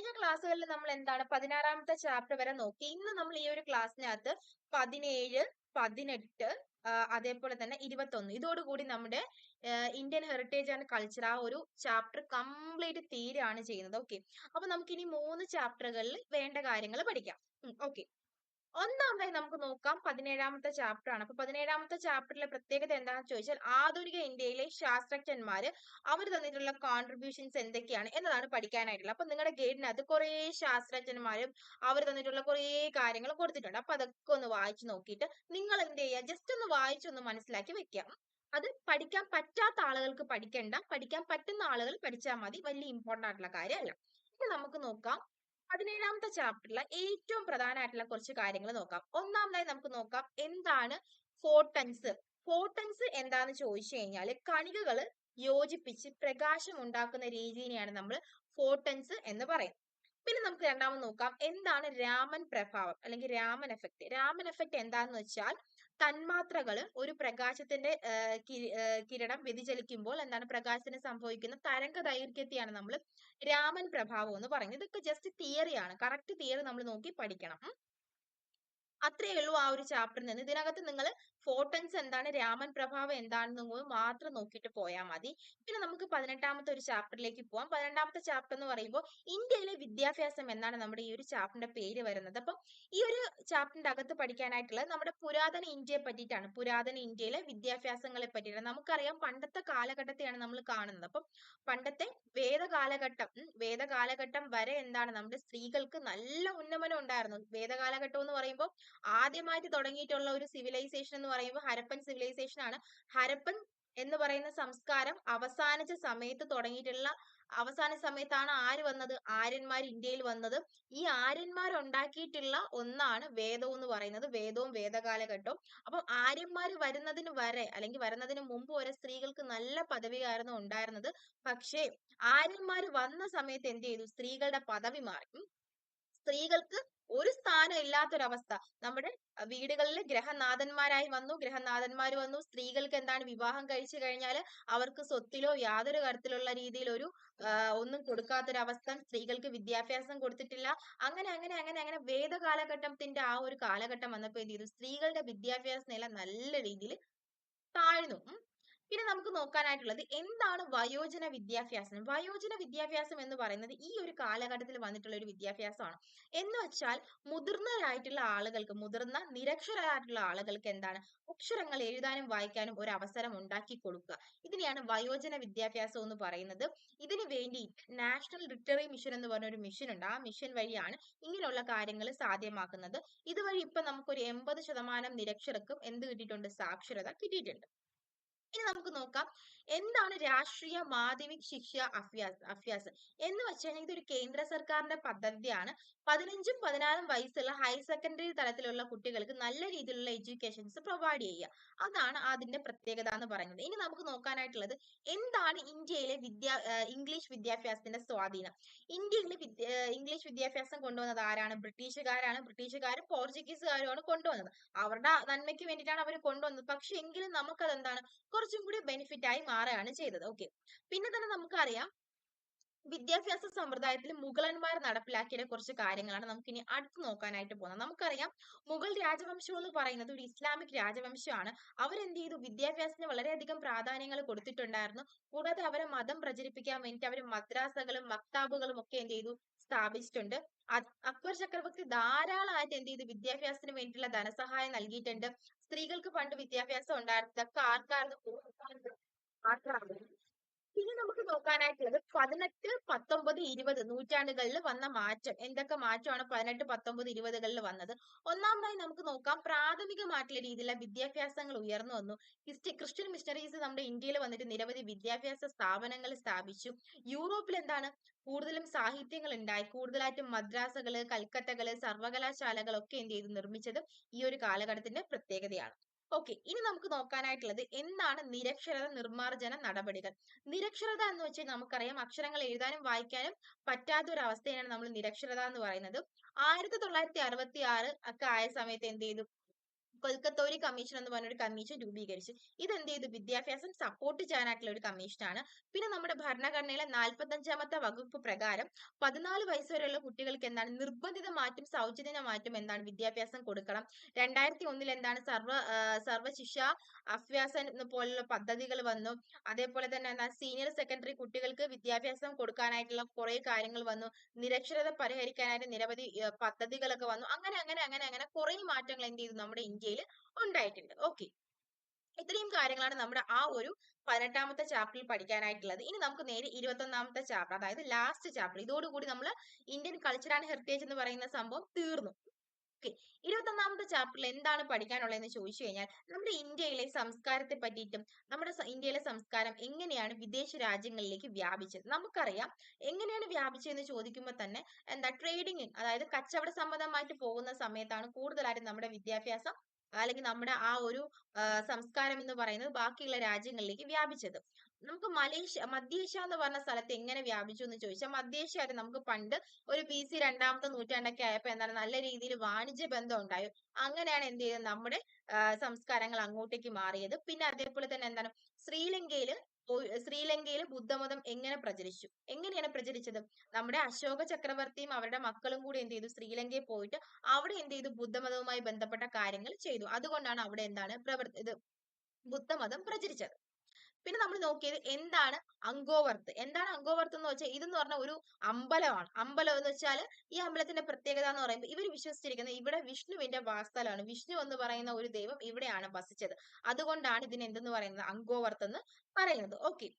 കഴിഞ്ഞ ക്ലാസ്സുകളിൽ നമ്മൾ എന്താണ് പതിനാറാമത്തെ ചാപ്റ്റർ വരെ നോക്കി. ഇന്ന് നമ്മൾ ഈ ഒരു ക്ലാസ്സിനകത്ത് പതിനേഴ് പതിനെട്ട് അതേപോലെ തന്നെ ഇരുപത്തൊന്ന്. ഇതോടുകൂടി നമ്മുടെ ഇന്ത്യൻ ഹെറിറ്റേജ് ആൻഡ് കൾച്ചർ ആ ഒരു ചാപ്റ്റർ കംപ്ലീറ്റ് തീരാണ് ചെയ്യുന്നത്. ഓക്കെ അപ്പൊ നമുക്ക് ഇനി മൂന്ന് ചാപ്റ്ററുകളിൽ വേണ്ട കാര്യങ്ങൾ പഠിക്കാം. ഓക്കെ ഒന്നാമതായി നമുക്ക് നോക്കാം. പതിനേഴാമത്തെ ചാപ്റ്റർ ആണ്. അപ്പൊ പതിനേഴാമത്തെ ചാപ്റ്ററിലെ പ്രത്യേകത എന്താണെന്ന് ചോദിച്ചാൽ ആധുനിക ഇന്ത്യയിലെ ശാസ്ത്രജ്ഞന്മാര് അവർ തന്നിട്ടുള്ള കോൺട്രിബ്യൂഷൻസ് എന്തൊക്കെയാണ് എന്നതാണ് പഠിക്കാനായിട്ടുള്ളത്. അപ്പൊ നിങ്ങളുടെ ഗൈഡിനകത്ത് കുറേ ശാസ്ത്രജ്ഞന്മാരും അവർ തന്നിട്ടുള്ള കുറേ കാര്യങ്ങൾ കൊടുത്തിട്ടുണ്ട്. അപ്പൊ അതൊക്കെ ഒന്ന് വായിച്ചു നോക്കിയിട്ട് നിങ്ങൾ എന്ത് ചെയ്യുക? ജസ്റ്റ് ഒന്ന് വായിച്ചൊന്ന് മനസ്സിലാക്കി വെക്കാം അത് പഠിക്കാൻ പറ്റാത്ത ആളുകൾക്ക് പഠിക്കണ്ട. പഠിക്കാൻ പറ്റുന്ന ആളുകൾ പഠിച്ചാൽ മതി. വലിയ ഇമ്പോർട്ടന്റ് ആയിട്ടുള്ള കാര്യമല്ല. ഇനി നമുക്ക് നോക്കാം. പതിനേഴാമത്തെ ചാപ്റ്ററിലെ ഏറ്റവും പ്രധാനമായിട്ടുള്ള കുറച്ച് കാര്യങ്ങൾ നോക്കാം. ഒന്നാമതായി നമുക്ക് നോക്കാം എന്താണ് ഫോട്ടൺസ് ഫോട്ടൺസ് എന്താന്ന് ചോദിച്ചു കഴിഞ്ഞാൽ കണികകൾ യോജിപ്പിച്ച് പ്രകാശം ഉണ്ടാക്കുന്ന രീതിയെയാണ് നമ്മൾ ഫോട്ടൺസ് എന്ന് പറയും പിന്നെ നമുക്ക് രണ്ടാമത് നോക്കാം. എന്താണ് രാമൻ പ്രഭാവം അല്ലെങ്കിൽ രാമൻ എഫക്റ്റ് രാമൻ എഫക്റ്റ് എന്താന്ന് വെച്ചാൽ തന്മാത്രകൾ ഒരു പ്രകാശത്തിന്റെ കിരണം വ്യതിചലിക്കുമ്പോൾ എന്താണ് പ്രകാശത്തിന് സംഭവിക്കുന്ന തരംഗ ദൈർഘ്യത്തെയാണ് നമ്മൾ രാമൻ പ്രഭാവം എന്ന് പറയുന്നത്. ഇതൊക്കെ ജസ്റ്റ് തിയറിയാണ് കറക്റ്റ് തിയറി നമ്മൾ നോക്കി പഠിക്കണം. അത്രയേ ഉള്ളൂ ആ ഒരു ചാപ്റ്ററിൽ നിന്ന് ഇതിനകത്ത് നിങ്ങൾ ഫോട്ടൻസ് എന്താണ് രാമൻ പ്രഭാവം എന്താണെന്ന് മാത്രം നോക്കിയിട്ട് പോയാൽ മതി. പിന്നെ നമുക്ക് പതിനെട്ടാമത്തെ ഒരു ചാപ്റ്ററിലേക്ക് പോവാം. പതിനെട്ടാമത്തെ ചാപ്റ്റർ എന്ന് പറയുമ്പോൾ ഇന്ത്യയിലെ വിദ്യാഭ്യാസം എന്നാണ് നമ്മുടെ ഈ ഒരു ചാപ്റ്ററിന്റെ പേര് വരുന്നത്. അപ്പം ഈ ഒരു ചാപ്റ്ററിന്റെ അകത്ത് പഠിക്കാനായിട്ടുള്ളത് നമ്മുടെ പുരാതന ഇന്ത്യയെ പറ്റിയിട്ടാണ്. പുരാതന ഇന്ത്യയിലെ വിദ്യാഭ്യാസങ്ങളെ പറ്റിയിട്ടാണ്. നമുക്കറിയാം പണ്ടത്തെ കാലഘട്ടത്തെയാണ് നമ്മൾ കാണുന്നത്. അപ്പം പണ്ടത്തെ വേദകാലഘട്ടം വേദകാലഘട്ടം വരെ എന്താണ് നമ്മുടെ സ്ത്രീകൾക്ക് നല്ല ഉന്നമനം ഉണ്ടായിരുന്നു. വേദകാലഘട്ടം എന്ന് പറയുമ്പോൾ ആദ്യമായിട്ട് തുടങ്ങിയിട്ടുള്ള ഒരു സിവിലൈസേഷൻ എന്ന് പറയുമ്പോൾ ഹരപ്പൻ സിവിലൈസേഷൻ ആണ്. ഹരപ്പൻ എന്ന് പറയുന്ന സംസ്കാരം അവസാനിച്ച സമയത്ത് തുടങ്ങിയിട്ടുള്ള അവസാന സമയത്താണ് ആര് വന്നത്? ആര്യന്മാർ ഇന്ത്യയിൽ വന്നത്. ഈ ആര്യന്മാർ ഉണ്ടാക്കിയിട്ടുള്ള ഒന്നാണ് വേദം എന്ന് പറയുന്നത്. വേദവും വേദകാലഘട്ടവും. അപ്പം ആര്യന്മാർ വരുന്നതിന് വരെ അല്ലെങ്കിൽ വരുന്നതിന് മുമ്പ് വരെ സ്ത്രീകൾക്ക് നല്ല പദവിയായിരുന്നു ഉണ്ടായിരുന്നത്. പക്ഷേ ആര്യന്മാർ വന്ന സമയത്ത് എന്ത് ചെയ്തു? സ്ത്രീകളുടെ പദവി മാറി. സ്ത്രീകൾക്ക് ഒരു സ്ഥാനം ഇല്ലാത്തൊരവസ്ഥ. നമ്മുടെ വീടുകളിൽ ഗ്രഹനാഥന്മാരായി വന്നു. ഗ്രഹനാഥന്മാർ വന്നു. സ്ത്രീകൾക്ക് എന്താണ് വിവാഹം കഴിച്ചു കഴിഞ്ഞാൽ അവർക്ക് സ്വത്തിലോ യാതൊരു തരത്തിലുള്ള രീതിയിൽ ഒരു ഒന്നും കൊടുക്കാത്തൊരവസ്ഥ. സ്ത്രീകൾക്ക് വിദ്യാഭ്യാസം കൊടുത്തിട്ടില്ല. അങ്ങനെ അങ്ങനെ അങ്ങനെ അങ്ങനെ വേദകാലഘട്ടത്തിന്റെ ആ ഒരു കാലഘട്ടം വന്നപ്പോൾ എന്ത് ചെയ്തു? സ്ത്രീകളുടെ വിദ്യാഭ്യാസ നില നല്ല രീതിയിൽ താഴ്ന്നു. പിന്നെ നമുക്ക് നോക്കാനായിട്ടുള്ളത് എന്താണ് വയോജന വിദ്യാഭ്യാസം? വയോജന വിദ്യാഭ്യാസം എന്ന് പറയുന്നത് ഈ ഒരു കാലഘട്ടത്തിൽ വന്നിട്ടുള്ള ഒരു വിദ്യാഭ്യാസമാണ്. എന്ന് വെച്ചാൽ മുതിർന്നവരായിട്ടുള്ള ആളുകൾക്ക് മുതിർന്ന നിരക്ഷരായിട്ടുള്ള ആളുകൾക്ക് എന്താണ്? അക്ഷരങ്ങൾ എഴുതാനും വായിക്കാനും ഒരു അവസരം ഉണ്ടാക്കി കൊടുക്കുക. ഇതിനെയാണ് വയോജന വിദ്യാഭ്യാസം എന്ന് പറയുന്നത്. ഇതിനു വേണ്ടി നാഷണൽ ലിറ്ററി മിഷൻ എന്ന് പറഞ്ഞ ഒരു മിഷൻ ഉണ്ട്. ആ മിഷൻ വഴിയാണ് ഇങ്ങനെയുള്ള കാര്യങ്ങൾ സാധ്യമാക്കുന്നത്. ഇതുവഴി ഇപ്പൊ നമുക്കൊരു എൺപത് ശതമാനം നിരക്ഷരർക്കും എന്ത് കിട്ടിയിട്ടുണ്ട്? സാക്ഷരത കിട്ടിയിട്ടുണ്ട്. ഇനി നമുക്ക് നോക്കാം. എന്താണ് രാഷ്ട്രീയ മാധ്യമിക് ശിക്ഷ അഭ്യാസ് അഭ്യാസം? എന്ന് വെച്ചാൽ ഇതൊരു കേന്ദ്ര സർക്കാരിന്റെ പദ്ധതിയാണ്. പതിനഞ്ചും പതിനാറും വയസ്സുള്ള ഹയർ സെക്കൻഡറി തലത്തിലുള്ള കുട്ടികൾക്ക് നല്ല രീതിയിലുള്ള എഡ്യൂക്കേഷൻസ് പ്രൊവൈഡ് ചെയ്യുക. അതാണ് അതിന്റെ പ്രത്യേകത എന്ന് പറയുന്നത്. ഇനി നമുക്ക് നോക്കാനായിട്ടുള്ളത് എന്താണ് ഇന്ത്യയിലെ വിദ്യാ ഇംഗ്ലീഷ് വിദ്യാഭ്യാസത്തിന്റെ സ്വാധീനം? ഇന്ത്യയിൽ ഇംഗ്ലീഷ് വിദ്യാഭ്യാസം കൊണ്ടുവന്നത് ആരാണ്? ബ്രിട്ടീഷുകാരാണ്. ബ്രിട്ടീഷുകാരും പോർച്ചുഗീസുകാരുമാണ് കൊണ്ടുവന്നത്. അവരുടെ നന്മയ്ക്ക് വേണ്ടിയിട്ടാണ് അവർ കൊണ്ടുവന്നത്. പക്ഷെ എങ്കിലും നമുക്കത് എന്താണ് കുറച്ചും കൂടി ബെനിഫിറ്റ് ആയി മാറുകയാണ് ചെയ്തത്. ഓക്കെ പിന്നെ തന്നെ നമുക്കറിയാം വിദ്യാഭ്യാസ സമ്പ്രദായത്തിൽ മുഗളന്മാർ നടപ്പിലാക്കിയ കുറച്ച് കാര്യങ്ങളാണ് നമുക്ക് ഇനി അടുത്ത് നോക്കാനായിട്ട് പോകുന്നത്. നമുക്കറിയാം മുഗൾ രാജവംശം എന്ന് പറയുന്നത് ഒരു ഇസ്ലാമിക് രാജവംശമാണ്. അവരെന്ത് ചെയ്തു വിദ്യാഭ്യാസത്തിന് വളരെയധികം പ്രാധാന്യങ്ങൾ കൊടുത്തിട്ടുണ്ടായിരുന്നു. കൂടാതെ അവരെ മതം പ്രചരിപ്പിക്കാൻ വേണ്ടിയിട്ട് അവർ മദ്രാസകളും മക്താബുകളും ഒക്കെ എന്ത് ചെയ്തു സ്ഥാപിച്ചിട്ടുണ്ട് അക്ബർ ചക്രവർത്തി ധാരാളമായിട്ട് എന്ത് ചെയ്തു വിദ്യാഭ്യാസത്തിന് വേണ്ടിയിട്ടുള്ള ധനസഹായം നൽകിയിട്ടുണ്ട്. സ്ത്രീകൾക്ക് പണ്ട് വിദ്യാഭ്യാസം ഉണ്ടായിരുന്നു ഇതൊക്കെ ആർക്കായിരുന്നു ഇനി നമുക്ക് നോക്കാനായിട്ടുള്ളത് പതിനെട്ട് പത്തൊമ്പത് ഇരുപത് നൂറ്റാണ്ടുകളിൽ വന്ന മാറ്റം. എന്തൊക്കെ മാറ്റമാണ് പതിനെട്ട് പത്തൊമ്പത് ഇരുപതുകളിൽ വന്നത്? ഒന്നാമതായി നമുക്ക് നോക്കാം പ്രാഥമികമായിട്ടുള്ള രീതിയിലുള്ള വിദ്യാഭ്യാസങ്ങൾ ഉയർന്നു വന്നു. ക്രിസ്ത്യ ക്രിസ്ത്യൻ മിഷണറീസ് നമ്മുടെ ഇന്ത്യയിൽ വന്നിട്ട് നിരവധി വിദ്യാഭ്യാസ സ്ഥാപനങ്ങൾ സ്ഥാപിച്ചു. യൂറോപ്പിൽ എന്താണ്? കൂടുതലും സാഹിത്യങ്ങൾ ഉണ്ടായി. കൂടുതലായിട്ടും മദ്രാസകൾ കൽക്കട്ടകൾ സർവകലാശാലകൾ ഒക്കെ എന്ത് ചെയ്തു? നിർമ്മിച്ചത് ഈ ഒരു കാലഘട്ടത്തിന്റെ പ്രത്യേകതയാണ്. ഓക്കെ ഇനി നമുക്ക് നോക്കാനായിട്ടുള്ളത് എന്താണ് നിരക്ഷരത നിർമ്മാർജന നടപടികൾ? നിരക്ഷരത എന്ന് വെച്ചാൽ നമുക്കറിയാം അക്ഷരങ്ങൾ എഴുതാനും വായിക്കാനും പറ്റാത്ത ഒരു അവസ്ഥയാണ് നമ്മൾ നിരക്ഷരത എന്ന് പറയുന്നത്. ആയിരത്തി തൊള്ളായിരത്തി അറുപത്തി ആറ് ഒക്കെ ആയ സമയത്ത് എന്ത് ചെയ്തു? കൊൽക്കത്തോരി കമ്മീഷൻ എന്ന് പറഞ്ഞ ഒരു കമ്മീഷൻ രൂപീകരിച്ചു. ഇത് എന്ത് ചെയ്തു വിദ്യാഭ്യാസം സപ്പോർട്ട് ചെയ്യാനായിട്ടുള്ള ഒരു കമ്മീഷനാണ് പിന്നെ നമ്മുടെ ഭരണഘടനയിലെ നാൽപ്പത്തഞ്ചാമത്തെ വകുപ്പ് പ്രകാരം പതിനാല് വയസ്സ് വരെയുള്ള കുട്ടികൾക്ക് എന്താണ്? നിർബന്ധിതമായിട്ടും സൗജന്യമായിട്ടും എന്താണ് വിദ്യാഭ്യാസം കൊടുക്കണം. രണ്ടായിരത്തി ഒന്നിൽ എന്താണ്? സർവ സർവശിക്ഷ അഭ്യാസം പോലുള്ള പദ്ധതികൾ വന്നു. അതേപോലെ തന്നെ എന്താ സീനിയർ സെക്കൻഡറി കുട്ടികൾക്ക് വിദ്യാഭ്യാസം കൊടുക്കാനായിട്ടുള്ള കുറെ കാര്യങ്ങൾ വന്നു. നിരക്ഷരത പരിഹരിക്കാനായിട്ട് നിരവധി പദ്ധതികളൊക്കെ വന്നു. അങ്ങനെ അങ്ങനെ അങ്ങനെ അങ്ങനെ കുറെ മാറ്റങ്ങൾ എന്ത് ചെയ്തു നമ്മുടെ ഇന്ത്യയിൽ ഉണ്ടായിട്ടുണ്ട്. ഓക്കെ ഇത്രയും കാര്യങ്ങളാണ് നമ്മുടെ ആ ഒരു പതിനെട്ടാമത്തെ ചാപ്റ്ററിൽ പഠിക്കാനായിട്ടുള്ളത്. ഇനി നമുക്ക് നേരെ ഇരുപത്തൊന്നാമത്തെ ചാപ്റ്റർ അതായത് ലാസ്റ്റ് ചാപ്റ്റർ ഇതോടുകൂടി നമ്മൾ ഇന്ത്യൻ കൾച്ചർ ആൻഡ് ഹെറിറ്റേജ് എന്ന് പറയുന്ന സംഭവം തീർന്നു. ഓക്കെ ഇരുപത്തൊന്നാമത്തെ ചാപ്റ്ററിൽ എന്താണ് പഠിക്കാനുള്ളതെന്ന് ചോദിച്ചു കഴിഞ്ഞാൽ നമ്മുടെ ഇന്ത്യയിലെ സംസ്കാരത്തെ പറ്റിയിട്ടും നമ്മുടെ ഇന്ത്യയിലെ സംസ്കാരം എങ്ങനെയാണ് വിദേശ രാജ്യങ്ങളിലേക്ക് വ്യാപിച്ചത്? നമുക്കറിയാം എങ്ങനെയാണ് വ്യാപിച്ചതെന്ന് ചോദിക്കുമ്പോൾ തന്നെ എന്താ ട്രേഡിങ് അതായത് കച്ചവട സംബന്ധമായിട്ട് പോകുന്ന സമയത്താണ് കൂടുതലായിട്ടും നമ്മുടെ വിദ്യാഭ്യാസം അല്ലെങ്കിൽ നമ്മുടെ ആ ഒരു സംസ്കാരം എന്ന് പറയുന്നത് ബാക്കിയുള്ള രാജ്യങ്ങളിലേക്ക് വ്യാപിച്ചത്. നമുക്ക് മലേഷ്യ മധ്യേഷ്യ എന്ന് പറഞ്ഞ സ്ഥലത്ത് എങ്ങനെ വ്യാപിച്ചു എന്ന് ചോദിച്ചാൽ മധ്യേഷ്യ ആയിട്ട് നമുക്ക് പണ്ട് ഒരു ബി സി രണ്ടാമത്തെ നൂറ്റാണ്ടൊക്കെ ആയപ്പോ എന്താണ് നല്ല രീതിയിൽ വാണിജ്യ ബന്ധം ഉണ്ടായി. അങ്ങനെയാണ് എന്ത് ചെയ്തത് നമ്മുടെ സംസ്കാരങ്ങൾ അങ്ങോട്ടേക്ക് മാറിയത്. പിന്നെ അതേപോലെ തന്നെ എന്താണ് ശ്രീലങ്കയിൽ പോയി- ശ്രീലങ്കയിൽ ബുദ്ധമതം എങ്ങനെ പ്രചരിച്ചു? എങ്ങനെയാണ് പ്രചരിച്ചത്? നമ്മുടെ അശോക ചക്രവർത്തിയും അവരുടെ മക്കളും കൂടി എന്ത് ചെയ്തു? ശ്രീലങ്കയിൽ പോയിട്ട് അവിടെ എന്ത് ചെയ്തു? ബുദ്ധമതവുമായി ബന്ധപ്പെട്ട കാര്യങ്ങൾ ചെയ്തു. അതുകൊണ്ടാണ് അവിടെ എന്താണ് പ്രവർ ഇത് ബുദ്ധമതം പ്രചരിച്ചത്. പിന്നെ നമ്മൾ നോക്കിയത് എന്താണ് അങ്കോവർത്ത് എന്താണ് അങ്കോവർത്ത് എന്ന് വെച്ചാൽ ഇതെന്ന് പറഞ്ഞ ഒരു അമ്പലമാണ്. അമ്പലം എന്ന് വെച്ചാൽ ഈ അമ്പലത്തിന്റെ പ്രത്യേകത എന്ന് പറയുമ്പോൾ ഇവർ വിശ്വസിച്ചിരിക്കുന്നത് ഇവിടെ വിഷ്ണുവിന്റെ വാസ്തലമാണ് വിഷ്ണു എന്ന് പറയുന്ന ഒരു ദൈവം ഇവിടെയാണ് വസിച്ചത്. അതുകൊണ്ടാണ് ഇതിന് എന്തെന്ന് പറയുന്നത്? അങ്കോവർത്ത് എന്ന് പറയുന്നത്. ഓക്കെ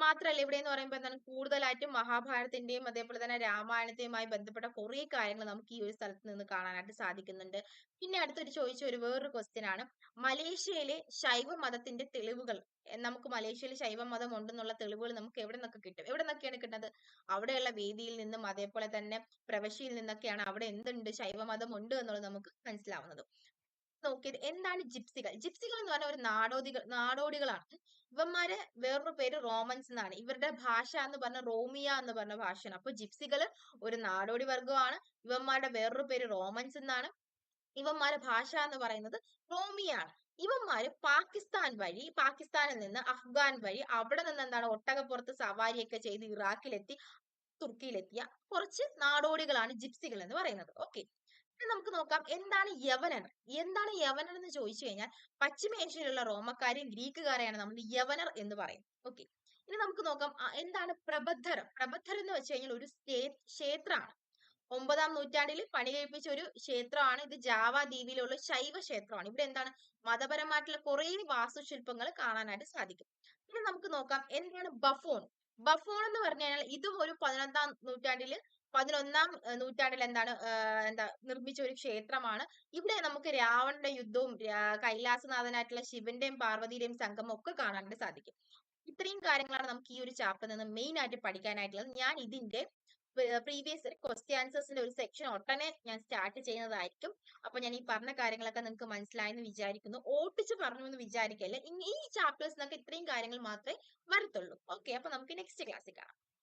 മാത്രല്ല ഇവിടെ എന്ന് പറയുമ്പോൾ എന്താണ്? കൂടുതലായിട്ടും മഹാഭാരതത്തിന്റെയും അതേപോലെ തന്നെ രാമായണത്തെയുമായി ബന്ധപ്പെട്ട കുറെ കാര്യങ്ങൾ നമുക്ക് ഈ ഒരു സ്ഥലത്ത് നിന്ന് കാണാനായിട്ട് സാധിക്കുന്നുണ്ട്. പിന്നെ അടുത്തൊരു ചോദിച്ച ഒരു വേറൊരു ക്വസ്റ്റ്യൻ ആണ്. മലേഷ്യയിലെ ശൈവ മതത്തിന്റെ തെളിവുകൾ നമുക്ക് മലേഷ്യയിൽ ശൈവ മതം ഉണ്ടെന്നുള്ള തെളിവുകൾ നമുക്ക് എവിടെ നിന്നൊക്കെ കിട്ടും? എവിടെ നിന്നൊക്കെയാണ് കിട്ടുന്നത്? അവിടെയുള്ള വേദിയിൽ നിന്നും അതേപോലെ തന്നെ പ്രവശ്യയിൽ നിന്നൊക്കെയാണ് അവിടെ എന്തുണ്ട്? ശൈവ മതം ഉണ്ട് എന്നുള്ളത് നമുക്ക് മനസ്സിലാവുന്നത്. നോക്കിയത് എന്താണ് ജിപ്സികൾ? ജിപ്സികൾ എന്ന് പറഞ്ഞ ഒരു നാടോടികൾ നാടോടികളാണ്. ഇവന്മാരെ വേറൊരു പേര് റോമൻസ് എന്നാണ്. ഇവരുടെ ഭാഷ എന്ന് പറഞ്ഞ റോമിയ എന്ന് പറഞ്ഞ ഭാഷയാണ്. അപ്പൊ ജിപ്സികൾ ഒരു നാടോടി വർഗമാണ് ഇവന്മാരുടെ വേറൊരു പേര് റോമൻസ് എന്നാണ്. ഇവന്മാരുടെ ഭാഷ എന്ന് പറയുന്നത് റോമിയാണ്. ഇവന്മാര് പാകിസ്ഥാൻ വഴി പാകിസ്ഥാനിൽ നിന്ന് അഫ്ഗാൻ വഴി അവിടെ നിന്ന് എന്താണ് ഒട്ടകപ്പുറത്ത് സവാരിയൊക്കെ ചെയ്ത് ഇറാഖിലെത്തി തുർക്കിയിലെത്തിയ കുറച്ച് നാടോടികളാണ് ജിപ്സികൾ എന്ന് പറയുന്നത്. ഓക്കെ. നമുക്ക് നോക്കാം എന്താണ് യവനർ? എന്താണ് യവനർ എന്ന് ചോദിച്ചു കഴിഞ്ഞാൽ പശ്ചിമേഷ്യയിലുള്ള റോമക്കാരെയും ഗ്രീക്കുകാരെയാണ് നമ്മൾ യവനർ എന്ന് പറയുന്നത്. ഓക്കെ. ഇനി നമുക്ക് നോക്കാം എന്താണ് പ്രബദ്ധർ പ്രബദ്ധർ എന്ന് വെച്ച് കഴിഞ്ഞാൽ ഒരു ക്ഷേ- ക്ഷേത്രമാണ്. ഒമ്പതാം നൂറ്റാണ്ടിൽ പണി കഴിപ്പിച്ച ഒരു ക്ഷേത്രമാണ് ഇത്. ജാവ ദ്വീപിലുള്ള ശൈവ ക്ഷേത്രമാണ്. ഇവിടെ എന്താണ്? മതപരമായിട്ടുള്ള കുറെ വാസ്തുശില്പങ്ങൾ കാണാനായിട്ട് സാധിക്കും. ഇനി നമുക്ക് നോക്കാം എന്താണ് ബഫോൺ. ബഫോൺ എന്ന് പറഞ്ഞു കഴിഞ്ഞാൽ ഇതും ഒരു പതിനൊന്നാം നൂറ്റാണ്ടിൽ പതിനൊന്നാം നൂറ്റാണ്ടിൽ എന്താണ് എന്താ നിർമ്മിച്ച ഒരു ക്ഷേത്രമാണ്. ഇവിടെ നമുക്ക് രാവണന്റെ യുദ്ധവും കൈലാസനാഥനായിട്ടുള്ള ശിവന്റെയും പാർവതിയുടെയും സംഗമം ഒക്കെ കാണാനായിട്ട് സാധിക്കും. ഇത്രയും കാര്യങ്ങളാണ് നമുക്ക് ഈ ഒരു ചാപ്റ്ററിൽ നിന്ന് മെയിൻ ആയിട്ട് പഠിക്കാനായിട്ടുള്ളത്. ഞാൻ ഇതിന്റെ പ്രീവിയസ് ക്വസ്റ്റ്യൻ ആൻസേഴ്സിന്റെ ഒരു സെക്ഷൻ ഉടനെ ഞാൻ സ്റ്റാർട്ട് ചെയ്യുന്നതായിരിക്കും. അപ്പൊ ഞാൻ ഈ പറഞ്ഞ കാര്യങ്ങളൊക്കെ നിങ്ങൾക്ക് മനസ്സിലായെന്ന് വിചാരിക്കുന്നു. ഓട്ടിച്ച് പറഞ്ഞു എന്ന് വിചാരിക്കല്ലേ? ഈ ചാപ്റ്റേഴ്സിനൊക്കെ ഇത്രയും കാര്യങ്ങൾ മാത്രമേ വരത്തുള്ളൂ. ഓക്കെ അപ്പൊ നമുക്ക് നെക്സ്റ്റ് ക്ലാസ്സിൽ കാണാം.